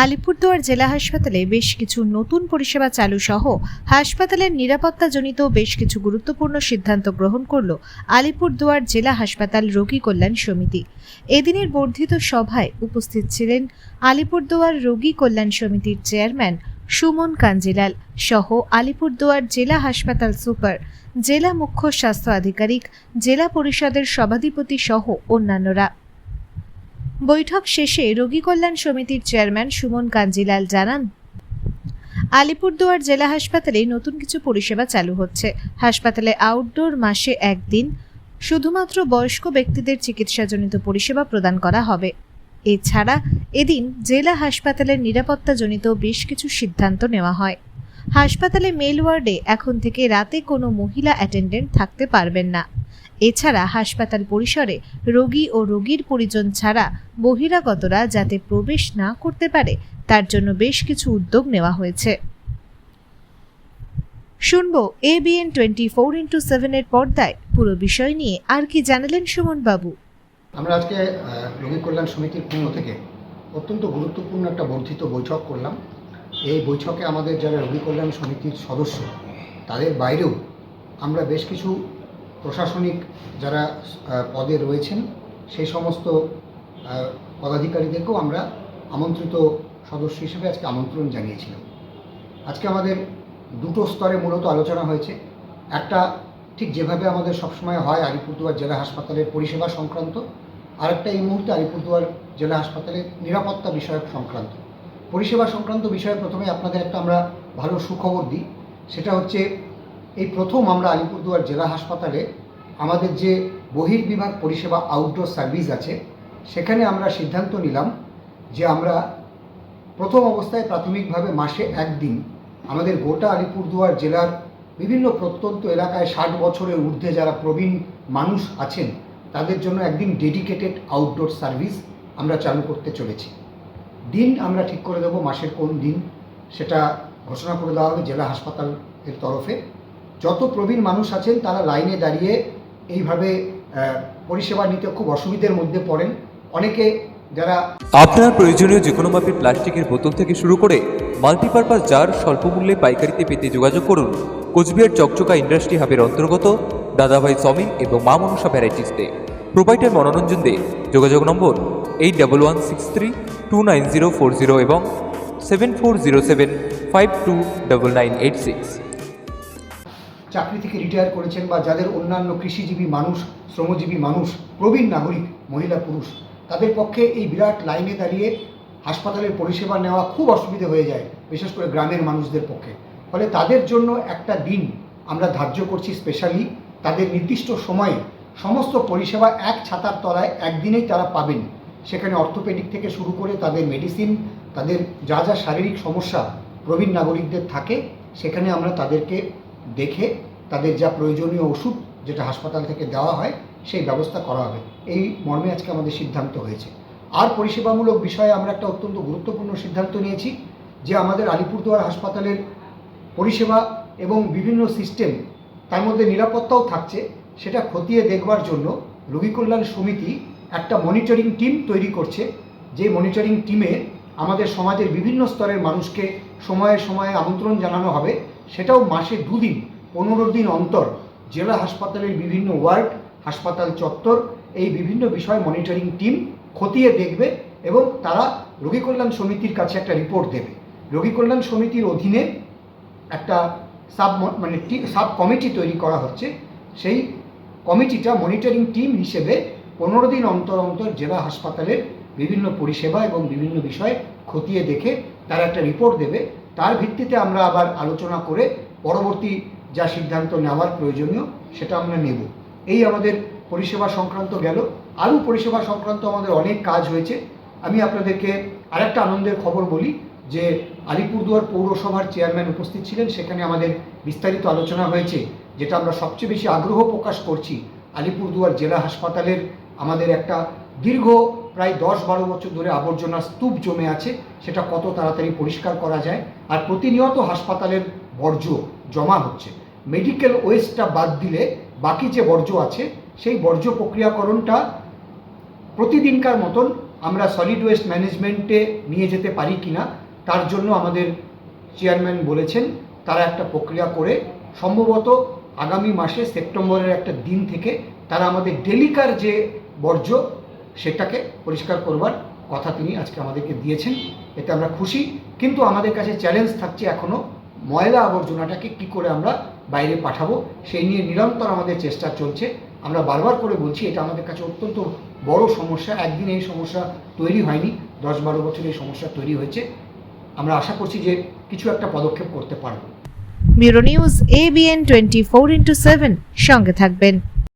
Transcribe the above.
আলিপুরদুয়ার জেলা হাসপাতালে বেশ কিছু নতুন পরিষেবা চালু সহ হাসপাতালের নিরাপত্তাজনিত বেশ কিছু গুরুত্বপূর্ণ সিদ্ধান্ত গ্রহণ করল আলিপুরদুয়ার জেলা হাসপাতাল রোগী কল্যাণ সমিতি। এদিনের বর্ধিত সভায় উপস্থিত ছিলেন আলিপুরদুয়ার রোগী কল্যাণ সমিতির চেয়ারম্যান সুমন কাঞ্জিলাল সহ আলিপুরদুয়ার জেলা হাসপাতাল সুপার, জেলা মুখ্য স্বাস্থ্য আধিকারিক, জেলা পরিষদের সভাধিপতি সহ অন্যান্যরা। বৈঠক শেষে রোগী কল্যাণ সমিতির চেয়ারম্যান সুমন কাঞ্জিলাল জানান, আলিপুরদুয়ার জেলা হাসপাতালে নতুন কিছু পরিষেবা চালু হচ্ছে। হাসপাতালে আউটডোর মাসে একদিন, শুধুমাত্র বয়স্ক ব্যক্তিদের চিকিৎসাজনিত পরিষেবা প্রদান করা হবে। এছাড়া এদিন জেলা হাসপাতালের নিরাপত্তাজনিত বেশ কিছু সিদ্ধান্ত নেওয়া হয়। হাসপাতালে মেল ওয়ার্ডে এখন থেকে রাতে কোনো মহিলা অ্যাটেন্ডেন্ট থাকতে পারবেন না। এছাড়া হাসপাতাল পরিসরে রোগী ও রোগীর পরিজন ছাড়া বহিরাগতরা যাতে প্রবেশ না করতে পারে, তার জন্য বেশ কিছু উদ্যোগ নেওয়া হয়েছে। শুনব এবিএন টোয়েন্টি ফোর ইন্টু সেভেনের পর্দায়। পুরো বিষয় নিয়ে আর কি জানালেন সুমন বাবু আমরা আজকে রোগী কল্যাণ সমিতির পক্ষ থেকে অত্যন্ত গুরুত্বপূর্ণ একটা বর্ধিত বৈঠক করলাম। এই বৈঠকে আমাদের যারা রোগী কল্যাণ সমিতির সদস্য, তাদের বাইরেও আমরা বেশ কিছু প্রশাসনিক যারা পদে রয়েছেন, সেই সমস্ত পদাধিকারীদেরকেও আমরা আমন্ত্রিত সদস্য হিসেবে আজকে আমন্ত্রণ জানিয়েছিলাম। আজকে আমাদের দুটো স্তরে মূলত আলোচনা হয়েছে। একটা ঠিক যেভাবে আমাদের সবসময় হয় আলিপুরদুয়ার জেলা হাসপাতালের পরিষেবা সংক্রান্ত, আরেকটা এই মুহূর্তে আলিপুরদুয়ার জেলা হাসপাতালের নিরাপত্তা বিষয়ক সংক্রান্ত। পরিষেবা সংক্রান্ত বিষয়ে প্রথমে আপনাদের একটা আমরা ভালো সুখবর দিই। সেটা হচ্ছে এই প্রথম আমরা আলিপুরদুয়ার জেলা হাসপাতালে আমাদের যে বহির্বিভাগ পরিষেবা আউটডোর সার্ভিস আছে, সেখানে আমরা সিদ্ধান্ত নিলাম যে আমরা প্রথম অবস্থায় প্রাথমিকভাবে মাসে একদিন আমাদের গোটা আলিপুরদুয়ার জেলার বিভিন্ন প্রত্যন্ত এলাকায় ষাট বছরের ঊর্ধ্বে যারা প্রবীণ মানুষ আছেন, তাদের জন্য একদিন ডেডিকেটেড আউটডোর সার্ভিস আমরা চালু করতে চলেছি। দিন আমরা ঠিক করে দেবো মাসের কোন দিন, সেটা ঘোষণা করে দেওয়া হবে জেলা হাসপাতালের তরফে। যত প্রবীণ মানুষ আছেন, তারা লাইনে দাঁড়িয়ে এইভাবে পরিষেবা নিতে খুব অসুবিধের মধ্যে পড়েন। অনেকে যারা আপনার প্রয়োজনীয় যে কোনো মাপের প্লাস্টিকের বোতল থেকে শুরু করে মাল্টিপারপাস জার স্বল্প মূল্যে পাইকারিতে পেতে যোগাযোগ করুন। কোচবিহার চকচকা ইন্ডাস্ট্রি হাবের অন্তর্গত দাদাভাই সমিং এবং মা মনসা ভ্যারাইটিসতে। প্রোভাইডার মনোরঞ্জন দে। যোগাযোগ নম্বর eight double one six three two nine zero four zero এবং seven four zero seven five two double nine eight six চাকরি থেকে রিটায়ার করেছেন বা যাদের অন্যান্য কৃষিজীবী মানুষ, শ্রমজীবী মানুষ, প্রবীণ নাগরিক, মহিলা, পুরুষ, তাদের পক্ষে এই বিরাট লাইনে দাঁড়িয়ে হাসপাতালের পরিষেবা নেওয়া খুব অসুবিধে হয়ে যায়, বিশেষ করে গ্রামের মানুষদের পক্ষে। ফলে তাদের জন্য একটা দিন আমরা ধার্য করছি স্পেশালি তাদের নির্দিষ্ট সময়ে সমস্ত পরিষেবা এক ছাতার তলায় একদিনেই তারা পাবেন। সেখানে অর্থোপেডিক থেকে শুরু করে তাদের মেডিসিন তাদের যা যা শারীরিক সমস্যা প্রবীণ নাগরিকদের থাকে, সেখানে আমরা তাদেরকে দেখে তাদের যা প্রয়োজনীয় ওষুধ যেটা হাসপাতাল থেকে দেওয়া হয়, সেই ব্যবস্থা করা হবে। এই মর্মে আজকে আমাদের সিদ্ধান্ত হয়েছে। আর পরিষেবামূলক বিষয়ে আমরা একটা অত্যন্ত গুরুত্বপূর্ণ সিদ্ধান্ত নিয়েছি যে আমাদের আলিপুরদুয়ার হাসপাতালের পরিষেবা এবং বিভিন্ন সিস্টেম, তার মধ্যে নিরাপত্তাও থাকছে। সেটা খতিয়ে দেখবার জন্য রোগী কল্যাণ সমিতি একটা মনিটরিং টিম তৈরি করছে। যে মনিটরিং টিমে আমাদের সমাজের বিভিন্ন স্তরের মানুষকে সময়ে সময়ে আমন্ত্রণ জানানো হবে। সেটাও মাসে দুদিন, পনেরো দিন অন্তর জেলা হাসপাতালের বিভিন্ন ওয়ার্ড, হাসপাতাল চত্বর, এই বিভিন্ন বিষয় মনিটরিং টিম খতিয়ে দেখবে এবং তারা রোগী কল্যাণ সমিতির কাছে একটা রিপোর্ট দেবে। রোগী কল্যাণ সমিতির অধীনে একটা সাব মানে সাব কমিটি তৈরি করা হচ্ছে। সেই কমিটিটা মনিটরিং টিম হিসেবে পনেরো দিন অন্তর অন্তর জেলা হাসপাতালের বিভিন্ন পরিষেবা এবং বিভিন্ন বিষয় খতিয়ে দেখে তারা একটা রিপোর্ট দেবে। তার ভিত্তিতে আমরা আবার আলোচনা করে পরবর্তী যা সিদ্ধান্ত নেওয়ার প্রয়োজনীয় সেটা আমরা নেব। এই আমাদের পরিষেবা সংক্রান্ত গেল। আরও পরিষেবা সংক্রান্ত আমাদের অনেক কাজ হয়েছে। আমি আপনাদেরকে আরেকটা আনন্দের খবর বলি যে আলিপুরদুয়ার পৌরসভার চেয়ারম্যান উপস্থিত ছিলেন। সেখানে আমাদের বিস্তারিত আলোচনা হয়েছে, যেটা আমরা সবচেয়ে বেশি আগ্রহ প্রকাশ করছি। আলিপুরদুয়ার জেলা হাসপাতালের আমাদের একটা দীর্ঘ প্রায় দশ বারো বছর ধরে আবর্জনা স্তূপ জমে আছে, সেটা কত তাড়াতাড়ি পরিষ্কার করা যায়? আর প্রতিনিয়ত হাসপাতালের বর্জ্য জমা হচ্ছে। মেডিকেল ওয়েস্টটা বাদ দিলে বাকি যে বর্জ্য আছে, সেই বর্জ্য প্রক্রিয়াকরণটা প্রতিদিনকার মতন আমরা সলিড ওয়েস্ট ম্যানেজমেন্টে নিয়ে যেতে পারি কিনা, তার জন্য আমাদের চেয়ারম্যান বলেছেন, তারা একটা প্রক্রিয়া করে সম্ভবত আগামী মাসে সেপ্টেম্বরের একটা দিন থেকে তারা আমাদের ডেলিকার যে বর্জ্য সেটাকে পরিষ্কার করবার কথা তিনি আজকে আমাদেরকে দিয়েছেন। এতে আমরা খুশি। কিন্তু আমাদের কাছে চ্যালেঞ্জ থাকছে এখনও ময়লা আবর্জনাটাকে কি করে আমরা বাইরে পাঠাবো, সেই নিয়ে নিরন্তর আমাদের চেষ্টা চলছে। আমরা বারবার করে বলছি, এটা আমাদের কাছে অত্যন্ত বড় সমস্যা। একদিন এই সমস্যা তৈরি হয়নি দশ বারো বছর এই সমস্যা তৈরি হয়েছে। আমরা আশা করছি যে কিছু একটা পদক্ষেপ করতে পারব। Bureau news ABN twenty four into seven সঙ্গে থাকবেন।